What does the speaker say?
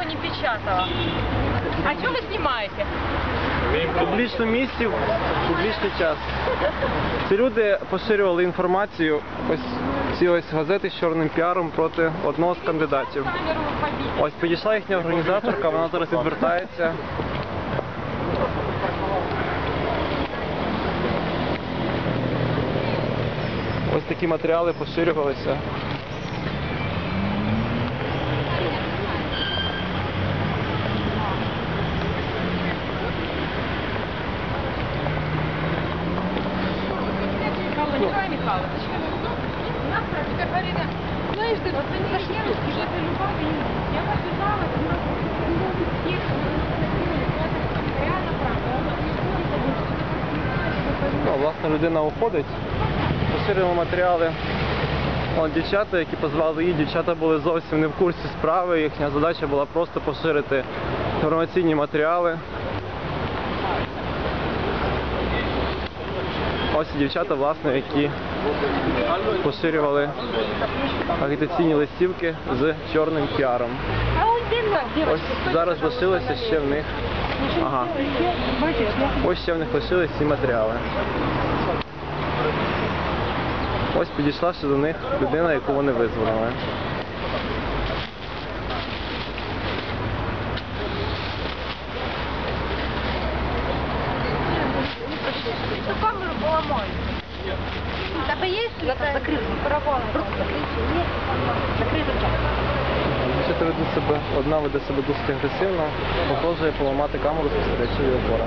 ничего не печатала. А что вы снимаете? В публічному місці, в публічний час. Ці люди поширювали інформацію, ось ці ось газети з чорним піаром проти одного з кандидатів. Ось підійшла їхня організаторка, вона зараз відвертається. Ось такі матеріали поширювалися. Николай Михайлович. Нас практика говорили, знаешь, ты вот они что это любовь, я побежала, всех, реально правда. Ну, власне, людина уходить. Поширюємо матеріали. От дівчата, які позвали її, дівчата були зовсім не в курсі справи. Їхня задача була просто поширити інформаційні матеріали. Ось дівчата, власне, які поширювали агітаційні листівки з чорним піаром. Ось зараз лишилося ще в них. Ага. Ось ще в них лишились ці матеріали. Ось підійшла ще до них людина, яку вони визволили. Тебе есть закрыто? Параболы. Закрыто. Дівчата ведуть себе, одна веде себе досить агресивно, погрожує поламати камеру спостерігачеві опора.